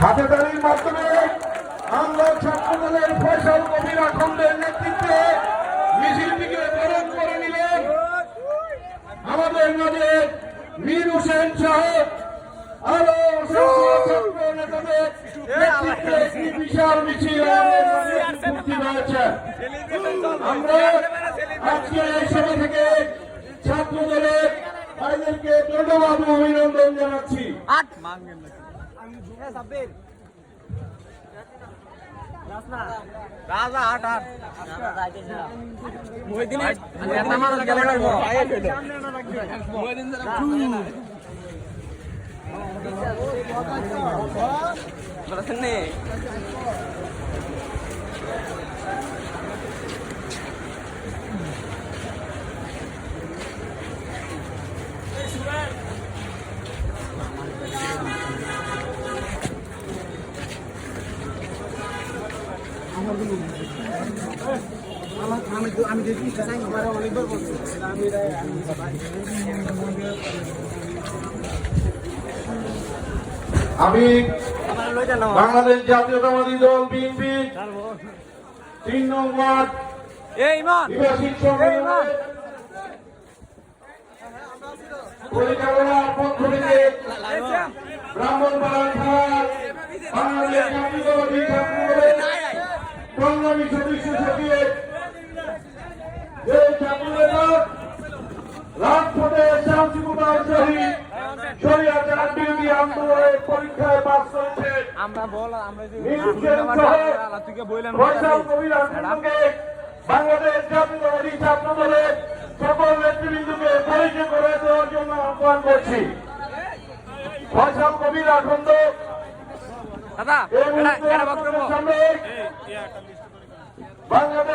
হাতে তালির মাধ্যমে আমরা ছাত্রদলের ফয়সাল কবির আখন্দের নেতৃত্বে মিছিলটিকে বরণ করে নিলেন। আমাদের মাঝে মীর হোসেন সাহেব আরও ছাত্র নেতাদের নেতৃত্বে একটি বিশাল মিছিল আমরা আজকে এই ভাইদেরকে ধন্যবাদ ও অভিনন্দন জানাচ্ছি রাজা আট আট মহিদিন আমি বাংলাদেশ জাতীয়তাবাদী দল বিএনপি। তিন নং ওয়ার্ড এই ইমান নিবাসী সম্মেলনের পরিচালনার পক্ষ থেকে থানার বাংলাদেশ জাতীয়তাবাদী সংগ্রামী সদস্য সচিব যে ছাত্রনেতা রাজপথে শান্তিপুতার শহীদ শরীয়তের বিরোধী আন্দোলনের পরীক্ষায় পাস করেছে। আমরা বল আমরা যে তুই বললাম ফয়সাল কবির আন্দোলনকে বাংলাদেশ জাতীয়তাবাদী ছাত্র দলের সকল নেতৃবৃন্দকে পরিচয় করে দেওয়ার জন্য আহ্বান করছি। ফয়সাল কবির আখন্দ দাদা এই সামনে বাংলাদেশ জাতীয়তাবাদী ছাত্র